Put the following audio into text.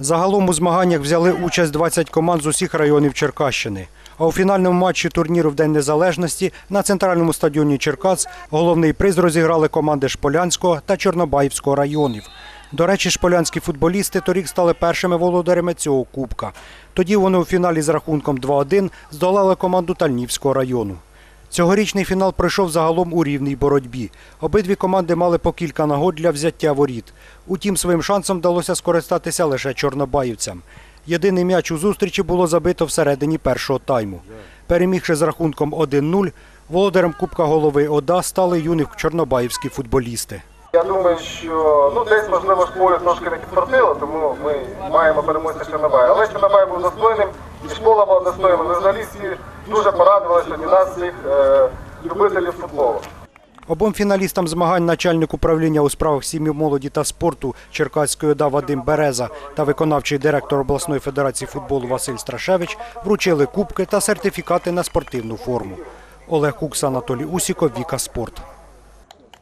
Загалом у змаганнях взяли участь 20 команд з усіх районів Черкащини. А у фінальному матчі турніру в День Незалежності на центральному стадіоні Черкас головний приз розіграли команди Шполянського та Чорнобаївського районів. До речі, шполянські футболісти торік стали першими володарями цього кубка. Тоді вони у фіналі з рахунком 2-1 здолали команду Тальнівського району. Цьогорічний фінал пройшов загалом у рівній боротьбі. Обидві команди мали по кілька нагод для взяття воріт. Утім, своїм шансом вдалося скористатися лише чорнобаївцям. Єдиний м'яч у зустрічі було забито всередині першого тайму. Перемігши з рахунком 1-0, володарем Кубка голови ОДА стали юні чорнобаївські футболісти. Я думаю, що ну десь можливо школі трошки не підфартило, тому ми маємо переможця Чорнобая. Але Чорнобай був достойним, і школа була достойним. Ми взагалі всі дуже порадувалися від нас всіх е, любителів футболу. Обом фіналістам змагань начальник управління у справах сім'ї, молоді та спорту Черкаської ОДА Вадим Береза та виконавчий директор обласної федерації футболу Василь Страшевич вручили кубки та сертифікати на спортивну форму. Олег Кукс, Анатолій Усіков, Віка Спорт.